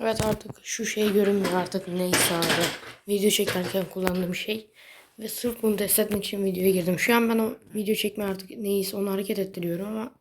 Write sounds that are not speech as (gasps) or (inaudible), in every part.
Evet artık şu şey görünmüyor artık neyse abi. Video çekerken kullandığım şey. Ve sırf bunu test etmek için videoya girdim. Şu an ben o video çekme artık neyse onu hareket ettiriyorum ama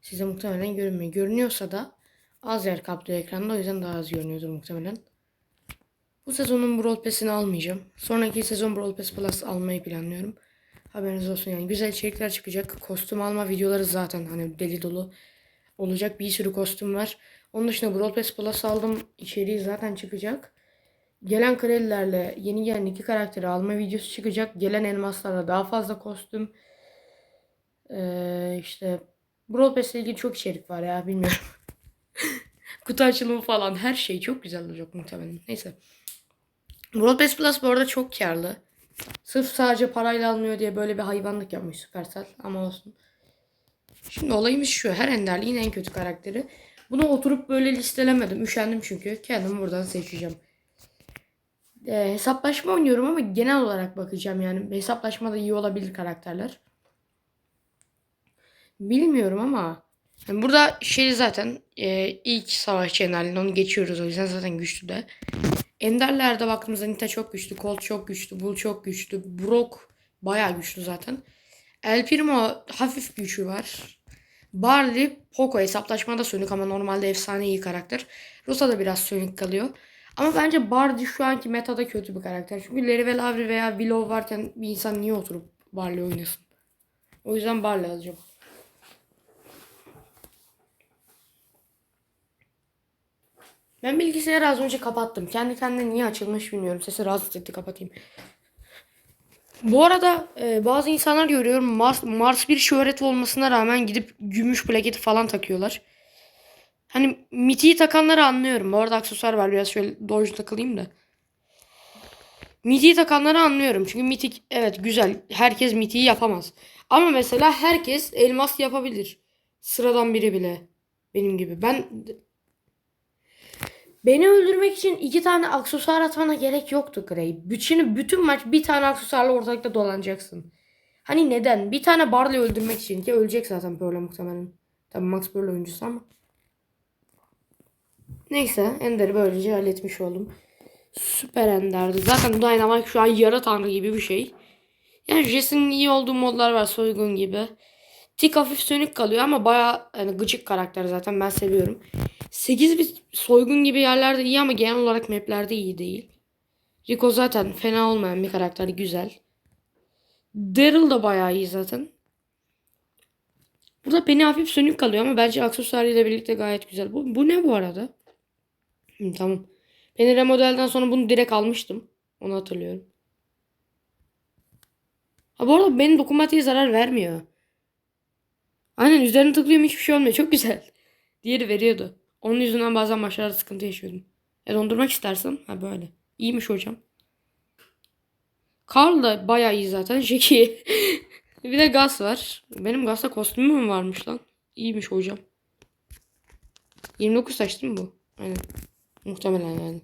size muhtemelen görünmüyor. Görünüyorsa da az yer kaplıyor ekranda o yüzden daha az görünüyordur muhtemelen. Bu sezonun Brawl Pass'ini almayacağım. Sonraki sezon Brawl Pass Plus almayı planlıyorum. Haberiniz olsun yani güzel içerikler çıkacak. Kostüm alma videoları zaten hani deli dolu olacak. Bir sürü kostüm var. Onun dışında Brawl Pass Plus aldım. İçeriği zaten çıkacak. Gelen kredilerle yeni gelen iki karakteri alma videosu çıkacak. Gelen elmaslarla daha fazla kostüm. Ee, işte Brawl Pass ile ilgili çok içerik var ya bilmiyorum. (laughs) Kutu açılımı falan her şey çok güzel olacak muhtemelen. Neyse. Brawl Pass Plus bu arada çok karlı. Sırf sadece parayla almıyor diye böyle bir hayvanlık yapmış Supercell ama olsun. Şimdi olayımız şu. Her enderliğin en kötü karakteri. Bunu oturup böyle listelemedim. Üşendim çünkü. Kendimi buradan seçeceğim. Ee, hesaplaşma oynuyorum ama genel olarak bakacağım yani. Hesaplaşma da iyi olabilir karakterler. Bilmiyorum ama yani burada şey zaten e, ilk savaşçı enderliğini onu geçiyoruz o yüzden zaten güçlü de. Enderlerde baktığımızda Nita çok güçlü, Colt çok güçlü, Bull çok güçlü, Brock bayağı güçlü zaten. El Primo hafif gücü var. Barley, Poco hesaplaşmada sönük ama normalde efsane iyi karakter. Rosa da biraz sönük kalıyor. Ama bence Barley şu anki metada kötü bir karakter. Çünkü Larry ve Lavri veya Willow varken bir insan niye oturup Barley oynasın? O yüzden Barley alacağım. Ben bilgisayarı az önce kapattım. Kendi kendine niye açılmış bilmiyorum. Sesi rahatsız etti kapatayım. Bu arada e, bazı insanlar görüyorum Mars, Mars bir şöhret olmasına rağmen gidip gümüş plaketi falan takıyorlar. Hani mitiği takanları anlıyorum. Bu arada aksesuar var biraz şöyle dojlu takılayım da. Mitiği takanları anlıyorum. Çünkü mitik evet güzel. Herkes mitiği yapamaz. Ama mesela herkes elmas yapabilir. Sıradan biri bile. Benim gibi. Ben Beni öldürmek için iki tane aksesuar atmana gerek yoktu Gray. Bütün, bütün maç bir tane aksesuarla ortalıkta dolanacaksın. Hani neden? Bir tane Barley öldürmek için ki ölecek zaten böyle muhtemelen. Tabii Max böyle oyuncusu ama. Neyse Ender'i böylece halletmiş oldum. Süper Ender'di. Zaten Dynamite şu an yara tanrı gibi bir şey. Yani Jesse'nin iyi olduğu modlar var soygun gibi. Tik hafif sönük kalıyor ama baya yani gıcık karakter zaten ben seviyorum. 8 bir soygun gibi yerlerde iyi ama genel olarak maplerde iyi değil. Rico zaten fena olmayan bir karakter güzel. Daryl da bayağı iyi zaten. Burada beni hafif sönük kalıyor ama bence aksesuarıyla birlikte gayet güzel. Bu, bu ne bu arada? Hı, tamam. Beni remodelden sonra bunu direkt almıştım. Onu hatırlıyorum. Ha bu arada benim dokunmatiğe zarar vermiyor. Aynen üzerine tıklıyorum hiçbir şey olmuyor. Çok güzel. (laughs) Diğeri veriyordu. Onun yüzünden bazen maçlarda sıkıntı yaşıyordum. E dondurmak istersen ha böyle. İyiymiş hocam. Carl da bayağı iyi zaten. (laughs) Jackie. bir de Gus var. Benim Gus'ta kostümü mü varmış lan? İyiymiş hocam. 29 taş değil mi bu? Aynen. Muhtemelen yani.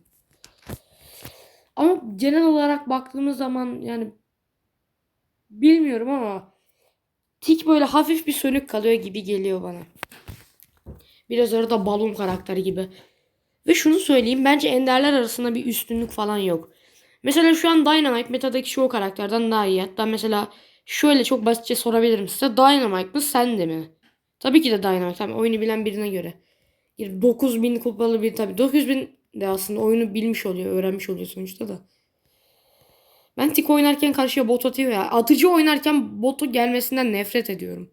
Ama genel olarak baktığımız zaman yani bilmiyorum ama tik böyle hafif bir sönük kalıyor gibi geliyor bana. Biraz arada balon karakteri gibi. Ve şunu söyleyeyim bence enderler arasında bir üstünlük falan yok. Mesela şu an Dynamite metadaki çoğu karakterden daha iyi. Hatta mesela şöyle çok basitçe sorabilirim size. Dynamite mı sen de mi? Tabii ki de Dynamite. Tabii oyunu bilen birine göre. 9000 kupalı bir tabii. 9000 de aslında oyunu bilmiş oluyor. Öğrenmiş oluyor sonuçta da. Ben tik oynarken karşıya bot atıyor ya. Atıcı oynarken botu gelmesinden nefret ediyorum.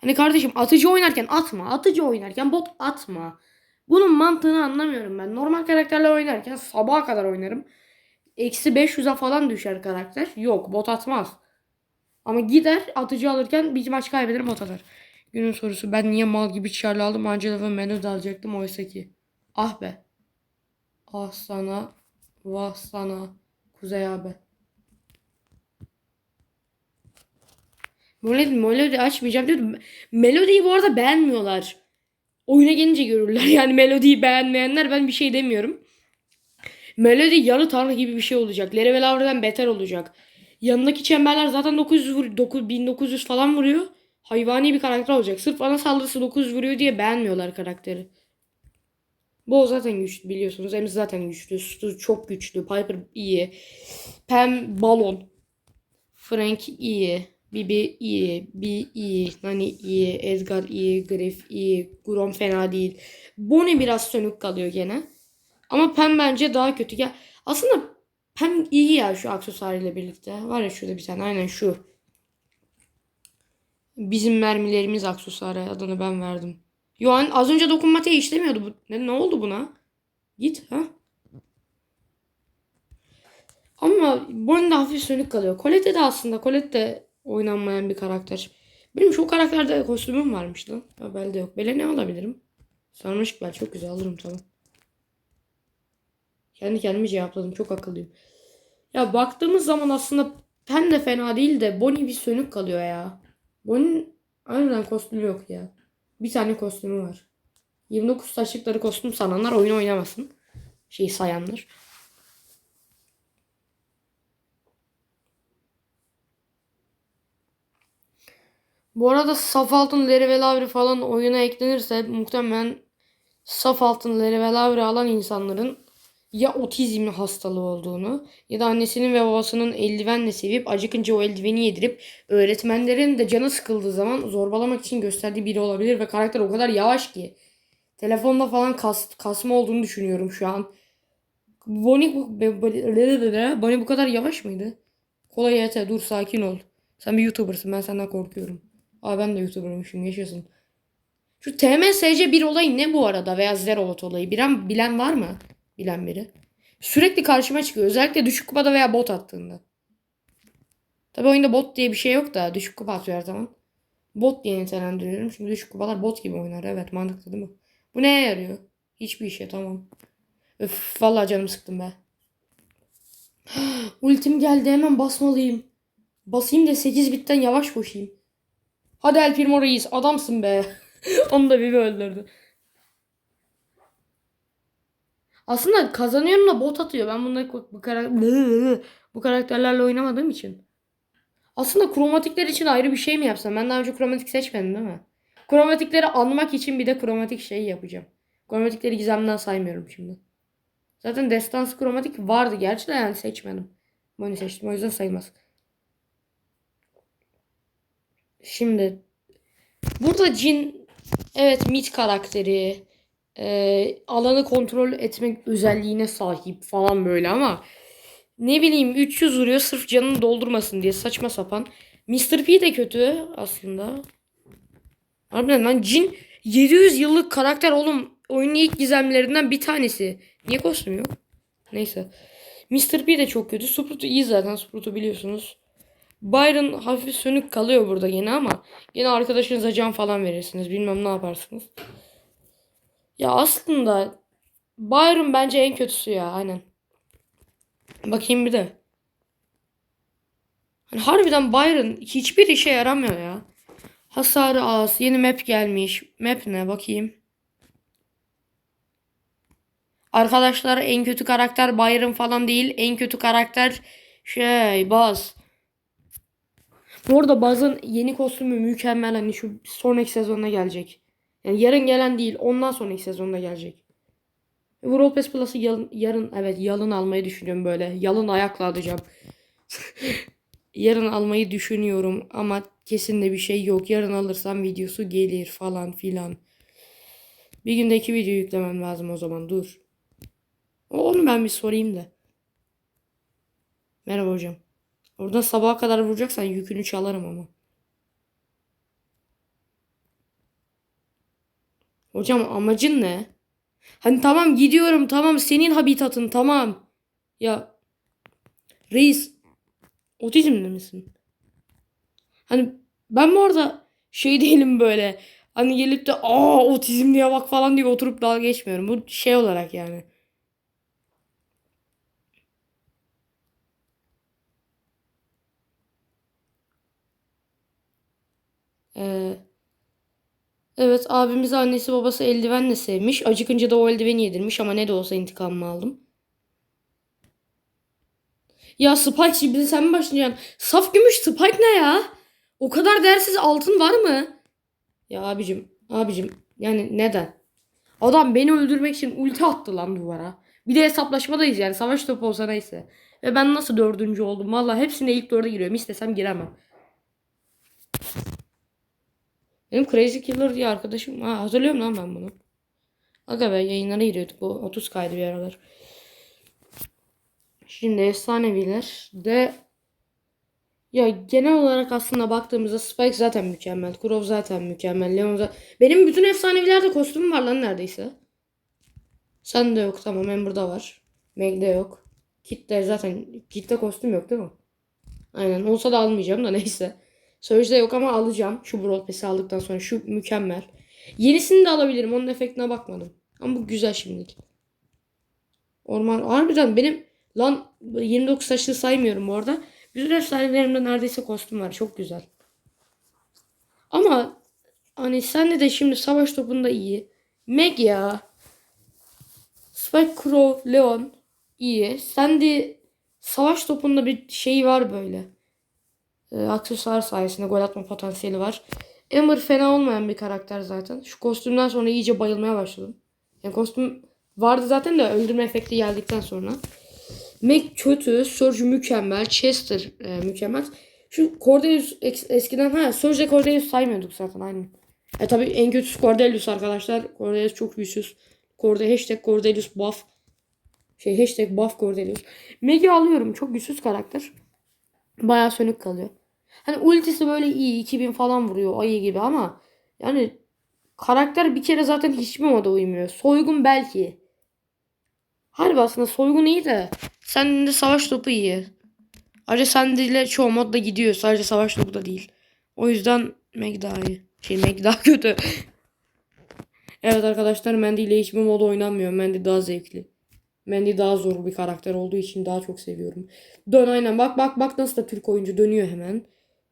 Hani kardeşim atıcı oynarken atma. Atıcı oynarken bot atma. Bunun mantığını anlamıyorum ben. Normal karakterler oynarken sabaha kadar oynarım. Eksi 500'e falan düşer karakter. Yok bot atmaz. Ama gider atıcı alırken bir maç kaybeder bot atar. Günün sorusu ben niye mal gibi Charlie aldım Angela ve Menü alacaktım oysa ki. Ah be. Ah sana. Vah sana. Kuzey abi. Melodi, melodi açmayacağım diyordum. Melodiyi bu arada beğenmiyorlar. Oyuna gelince görürler. (laughs) Yani melodiyi beğenmeyenler ben bir şey demiyorum. Melodi yarı tanrı gibi bir şey olacak. Lere ve Lavra'dan beter olacak. Yanındaki çemberler zaten 900 vur 9, 1900 falan vuruyor. Hayvani bir karakter olacak. Sırf ana saldırısı 900 vuruyor diye beğenmiyorlar karakteri. Bo zaten güçlü biliyorsunuz. Em zaten güçlü. Stu çok güçlü. Piper iyi. Pam balon. Frank iyi. Bibi iyi. Bi iyi. Nani iyi. Edgar iyi. Griff iyi. Grom fena değil. Bonnie biraz sönük kalıyor gene. Ama Pam bence daha kötü. Ya aslında Pam iyi ya şu aksesuarıyla birlikte. Var ya şurada bir tane. Aynen şu. Bizim mermilerimiz aksesuarı adını ben verdim. Yo an- az önce dokunmatiğe işlemiyordu bu. Ne, ne oldu buna? Git ha. Ama Bonnie de hafif sönük kalıyor. Colette de aslında Colette de oynanmayan bir karakter. Benim şu karakterde kostümüm varmış lan. Ha, belde yok. Bele ne alabilirim? Sarmaşık bel çok güzel alırım tamam. Kendi kendime cevapladım. Çok akıllıyım. Ya baktığımız zaman aslında Pen de fena değil de Bonnie bir sönük kalıyor ya. Bonnie'nin harbiden kostümü yok ya. Bir tane kostümü var. 29 taşlıkları kostüm sananlar oyun oynamasın. Şey sayanlar. Bu arada saf altın Leri ve Lavri falan oyuna eklenirse muhtemelen saf altın Leri ve Lavri alan insanların ya otizmli hastalığı olduğunu ya da annesinin ve babasının eldivenle sevip acıkınca o eldiveni yedirip öğretmenlerin de canı sıkıldığı zaman zorbalamak için gösterdiği biri olabilir ve karakter o kadar yavaş ki telefonda falan kas, kasma olduğunu düşünüyorum şu an. Bonnie bu, Bonnie bu kadar yavaş mıydı? Kolay yete dur sakin ol. Sen bir YouTuber'sın ben senden korkuyorum. Aa ben de YouTuber'mışım yaşasın. Şu TMSC bir olayı ne bu arada veya Zerobot olayı bilen, bilen var mı? Bilen biri. Sürekli karşıma çıkıyor. Özellikle düşük kupada veya bot attığında. Tabi oyunda bot diye bir şey yok da düşük kupa atıyor her zaman. Bot diye nitelendiriyorum. Çünkü düşük kupalar bot gibi oynar. Evet mantıklı değil mi? Bu neye yarıyor? Hiçbir işe tamam. Öf vallahi canım sıktım be. (gasps) Ultim geldi hemen basmalıyım. Basayım da 8 bitten yavaş koşayım. Hadi El Primo Reis adamsın be. (laughs) Onu da Vivi öldürdü. Aslında kazanıyorum da bot atıyor. Ben bunları bu, karak- (laughs) bu karakterlerle oynamadığım için. Aslında kromatikler için ayrı bir şey mi yapsam? Ben daha önce kromatik seçmedim değil mi? Kromatikleri anmak için bir de kromatik şey yapacağım. Kromatikleri gizemden saymıyorum şimdi. Zaten destansı kromatik vardı gerçi de yani seçmedim. Bunu seçtim o yüzden sayılmaz. Şimdi burada Jin evet mid karakteri e, alanı kontrol etmek özelliğine sahip falan böyle ama ne bileyim 300 vuruyor sırf canını doldurmasın diye saçma sapan. Mr. P de kötü aslında. Harbiden lan Jin 700 yıllık karakter oğlum. Oyunun ilk gizemlerinden bir tanesi. Niye kostüm yok? Neyse. Mr. P de çok kötü. Sprout iyi zaten. Sprout'u biliyorsunuz. Byron hafif sönük kalıyor burada yine ama yine arkadaşınıza can falan verirsiniz. Bilmem ne yaparsınız. Ya aslında Byron bence en kötüsü ya aynen. Bakayım bir de. Hani harbiden Byron hiçbir işe yaramıyor ya. Hasarı az. Yeni map gelmiş. Map ne bakayım. Arkadaşlar en kötü karakter Byron falan değil. En kötü karakter şey Buzz. Bu arada Buzz'ın yeni kostümü mükemmel. Hani şu sonraki sezonda gelecek. Yani yarın gelen değil. Ondan sonraki sezonda gelecek. World Pass Plus'ı yarın, yarın evet yalın almayı düşünüyorum böyle. Yalın ayakla alacağım. (laughs) yarın almayı düşünüyorum ama kesin de bir şey yok. Yarın alırsam videosu gelir falan filan. Bir günde iki video yüklemem lazım o zaman dur. Onu ben bir sorayım da. Merhaba hocam. Oradan sabaha kadar vuracaksan yükünü çalarım ama. Hocam amacın ne? Hani tamam gidiyorum tamam senin habitatın tamam. Ya reis otizmli misin? Hani ben bu arada şey (laughs) değilim böyle. Hani gelip de aa otizm diye bak falan diye oturup dalga geçmiyorum. Bu şey olarak yani. Ee, evet abimizi annesi babası eldivenle sevmiş. Acıkınca da o eldiveni yedirmiş ama ne de olsa intikamımı aldım. Ya Spike şimdi sen mi başlayacaksın? Saf gümüş Spike ne ya? O kadar değersiz altın var mı? Ya abicim, abicim yani neden? Adam beni öldürmek için ulti attı lan duvara. Bir de hesaplaşmadayız yani. Savaş topu olsa neyse. Ve ben nasıl dördüncü oldum? Valla hepsinde ilk dörde giriyorum. İstesem giremem. Benim Crazy Killer diye arkadaşım. Ha, hatırlıyorum lan ben bunu. Aga be yayınlara giriyorduk. Bu 30 kaydı bir aralar. Şimdi efsaneviler de ya genel olarak aslında baktığımızda Spike zaten mükemmel. Kurov zaten mükemmel. Leon zaten... Benim bütün efsanevilerde kostümüm var lan neredeyse. Sen de yok tamam Amber'da var. Meg'de yok. Kit'te zaten Kit'te kostüm yok değil mi? Aynen olsa da almayacağım da neyse. Surge'de yok ama alacağım. Şu Brawl Pass'i aldıktan sonra şu mükemmel. Yenisini de alabilirim. Onun efektine bakmadım. Ama bu güzel şimdilik. Orman harbiden benim lan 29 saçlı saymıyorum bu arada. Bütün efsanelerimde neredeyse kostüm var. Çok güzel. Ama hani senle de şimdi savaş topunda iyi. Meg ya. Spike Crow, Leon iyi. Sen de savaş topunda bir şey var böyle. Ee, aksesuar sayesinde gol atma potansiyeli var. Amber fena olmayan bir karakter zaten. Şu kostümden sonra iyice bayılmaya başladım. Yani kostüm vardı zaten de öldürme efekti geldikten sonra. Meg kötü, Surge mükemmel, Chester e, mükemmel. Şu Cordelius es- eskiden ha Surge'de Cordelius saymıyorduk zaten aynı. E tabi en kötüsü Cordelius arkadaşlar. Cordelius çok güçsüz. Corde hashtag Cordelius buff. Şey hashtag buff Cordelius. Meg'i alıyorum. Çok güçsüz karakter. Bayağı sönük kalıyor. Hani ultisi böyle iyi. 2000 falan vuruyor ayı gibi ama yani karakter bir kere zaten hiçbir moda uymuyor. Soygun belki. Harbi aslında soygun iyi de sen de savaş topu iyi. Ayrıca sende çoğu modda gidiyor. Sadece savaş topu da değil. O yüzden Meg daha iyi. Şey Meg daha (laughs) kötü. evet arkadaşlar Mandy ile hiçbir mod oynanmıyor. Mandy daha zevkli. Mandy daha zor bir karakter olduğu için daha çok seviyorum. Dön aynen bak bak bak nasıl da Türk oyuncu dönüyor hemen.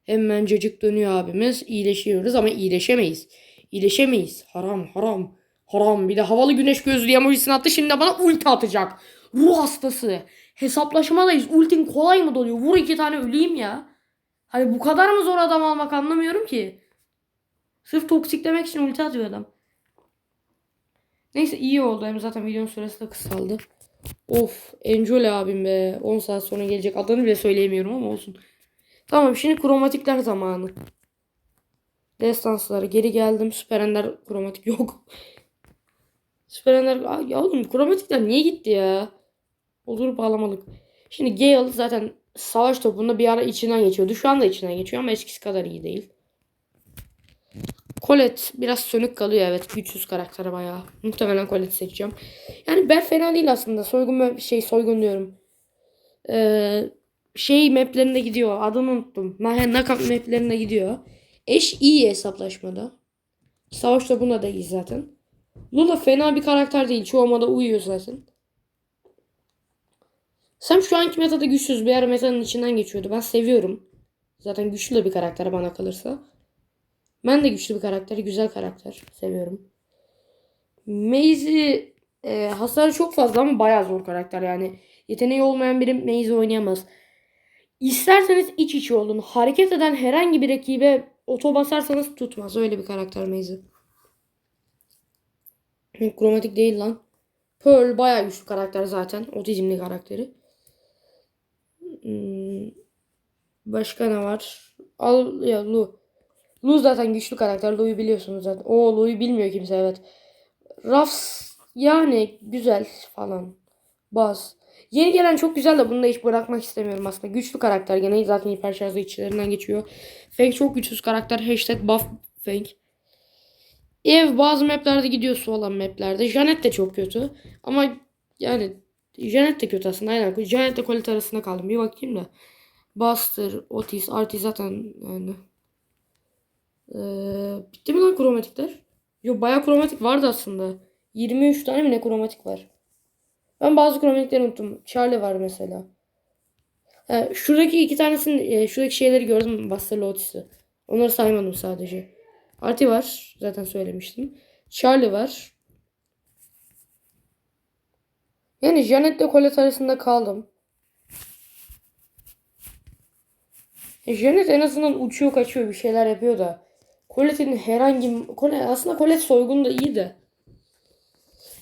Hemen cacık dönüyor abimiz. İyileşiyoruz ama iyileşemeyiz. İyileşemeyiz. Haram haram. Haram. Bir de havalı güneş gözlü emojisini attı. Şimdi de bana ulti atacak. Ruh hastası. Hesaplaşmadayız. Ultin kolay mı doluyor? Vur iki tane öleyim ya. Hani bu kadar mı zor adam almak anlamıyorum ki. Sırf toksiklemek için ulti atıyor adam. Neyse iyi oldu. Hem zaten videonun süresi de kısaldı. Of. Enjole abim be. 10 saat sonra gelecek. Adını bile söyleyemiyorum ama olsun. Tamam şimdi kromatikler zamanı. Destansları geri geldim. Süper Ender kromatik yok. (laughs) Süper Ender Aa, ya oğlum kromatikler niye gitti ya? Olur bağlamalık. Şimdi Gale zaten savaş topunda bir ara içinden geçiyordu. Şu anda içinden geçiyor ama eskisi kadar iyi değil. Colette biraz sönük kalıyor evet. Güçsüz karakter bayağı. Muhtemelen Colette seçeceğim. Yani ben fena değil aslında. Soygun map- şey soygun diyorum. Ee, şey maplerinde gidiyor. Adını unuttum. Nakam maplerinde gidiyor. Eş iyi hesaplaşmada. Savaş topunda da iyi zaten. Lula fena bir karakter değil. Çoğu moda uyuyor zaten. Sam şu anki metada güçsüz bir ara metanın içinden geçiyordu. Ben seviyorum. Zaten güçlü de bir karakter bana kalırsa. Ben de güçlü bir karakter. Güzel karakter. Seviyorum. Maze'i e, hasarı çok fazla ama bayağı zor karakter yani. Yeteneği olmayan biri Maze'i oynayamaz. İsterseniz iç içe olun. Hareket eden herhangi bir rakibe oto basarsanız tutmaz. Öyle bir karakter Maze'i. Kromatik değil lan. Pearl bayağı güçlü karakter zaten. Otizmli karakteri. Başka ne var? Al ya Lu. Lu zaten güçlü karakter. Lu'yu biliyorsunuz zaten. O Lu'yu bilmiyor kimse evet. Ruffs yani güzel falan. Baz. Yeni gelen çok güzel de bunu da hiç bırakmak istemiyorum aslında. Güçlü karakter gene zaten hiper şarjı içlerinden geçiyor. Fang çok güçsüz karakter. Hashtag buff Fang. Ev bazı maplerde gidiyor su olan maplerde. Janet de çok kötü. Ama yani Janet de kötü aslında. Aynen. Janet de Colette arasında kaldım. Bir bakayım da. Buster, Otis, Artie zaten yani. Ee, bitti mi lan kromatikler? Yok bayağı kromatik vardı aslında. 23 tane mi ne kromatik var? Ben bazı kromatikleri unuttum. Charlie var mesela. He, şuradaki iki tanesini, e, şuradaki şeyleri gördüm. Buster'la Otis'i. Onları saymadım sadece. Artie var. Zaten söylemiştim. Charlie var. Yani Janet ile Colette arasında kaldım. E, Janet en azından uçuyor kaçıyor bir şeyler yapıyor da. Colette'in herhangi aslında Colette soygun da iyi de.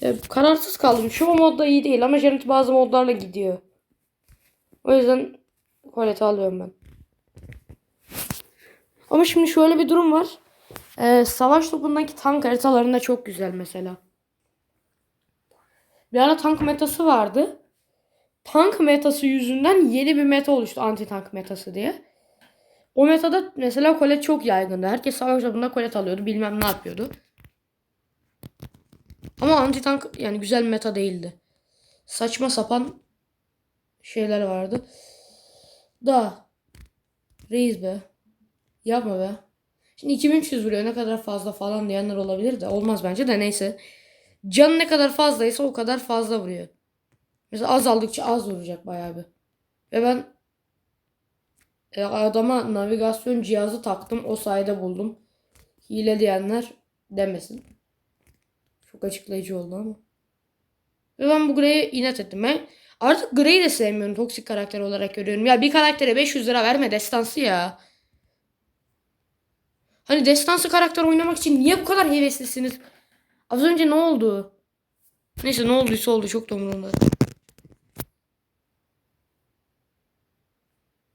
E, kararsız kaldım. Şu modda iyi değil ama Janet bazı modlarla gidiyor. O yüzden Colette'i alıyorum ben. Ama şimdi şöyle bir durum var. E, savaş topundaki tank haritalarında çok güzel mesela. Bir ara tank metası vardı. Tank metası yüzünden yeni bir meta oluştu. Anti tank metası diye. O metada mesela Colette çok yaygındı. Herkes savaş topunda Colette alıyordu. Bilmem ne yapıyordu. Ama anti tank yani güzel meta değildi. Saçma sapan şeyler vardı. Da reis be. Yapma be. Şimdi 2300 vuruyor ne kadar fazla falan diyenler olabilir de olmaz bence de neyse. Can ne kadar fazlaysa o kadar fazla vuruyor. Mesela az aldıkça az vuracak bayağı bir. Ve ben e, adama navigasyon cihazı taktım. O sayede buldum. Hile diyenler demesin. Çok açıklayıcı oldu ama. Ve ben bu Grey'e inat ettim. Ben artık Grey'i de sevmiyorum. Toksik karakter olarak görüyorum. Ya bir karaktere 500 lira verme destansı ya. Hani destansı karakter oynamak için niye bu kadar heveslisiniz? Az önce ne oldu? Neyse ne olduysa oldu. Çok da umurumda.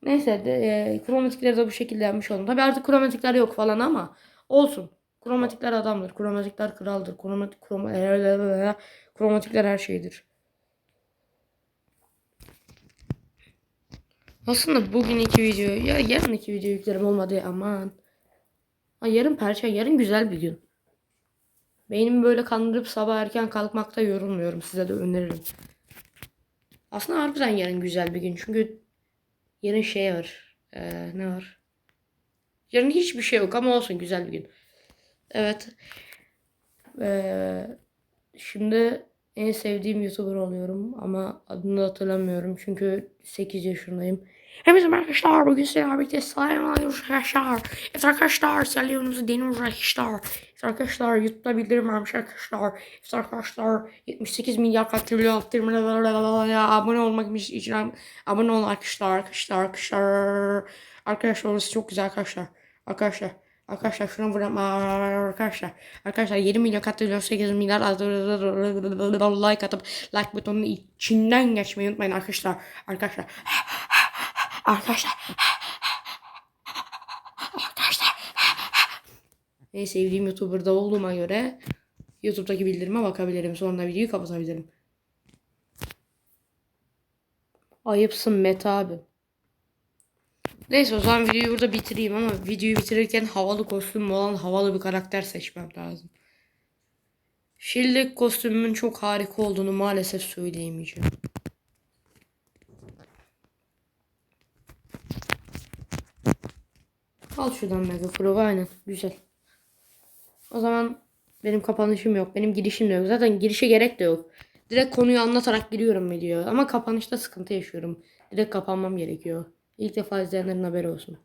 Neyse de, e, kromatikleri de bu şekilde yapmış oldum. Tabi artık kromatikler yok falan ama olsun. Kromatikler adamdır. Kromatikler kraldır. Kromatik, kroma, (laughs) kromatikler her şeydir. Aslında bugün iki video ya yarın iki video yüklerim olmadı aman. Ha, yarın perşembe yarın güzel bir gün. Beynimi böyle kandırıp sabah erken kalkmakta yorulmuyorum. Size de öneririm. Aslında harbiden yarın güzel bir gün. Çünkü yarın şey var. Ee, ne var? Yarın hiçbir şey yok ama olsun güzel bir gün. Evet. Ee, şimdi en sevdiğim YouTuber oluyorum ama adını hatırlamıyorum çünkü 8 yaşındayım. Hepinize arkadaşlar. Bugün sizlerle birlikte alıyoruz arkadaşlar. Evet arkadaşlar selamlarımızı deniyoruz arkadaşlar. Evet arkadaşlar YouTube'da bildirim varmış arkadaşlar. Evet arkadaşlar 78 milyar katrilyon abone olmak için abone olun arkadaşlar arkadaşlar arkadaşlar. Arkadaşlar orası çok güzel arkadaşlar. Arkadaşlar. Arkadaşlar şuna vurayım arkadaşlar. Arkadaşlar 7 milyon katrilyon 8 milyar like atıp like butonunun içinden geçmeyi unutmayın arkadaşlar. Arkadaşlar. Arkadaşlar. Arkadaşlar. En sevdiğim YouTuber'da olduğuma göre YouTube'daki bildirime bakabilirim. Sonra videoyu kapatabilirim. Ayıpsın Mete abi. Neyse o zaman videoyu burada bitireyim ama videoyu bitirirken havalı kostüm olan havalı bir karakter seçmem lazım. Şildek kostümümün çok harika olduğunu maalesef söyleyemeyeceğim. Al şuradan Mega Pro aynen güzel. O zaman benim kapanışım yok. Benim girişim de yok. Zaten girişe gerek de yok. Direkt konuyu anlatarak giriyorum video. Ama kapanışta sıkıntı yaşıyorum. Direkt kapanmam gerekiyor. İlk defa izleyenlerin haberi olsun.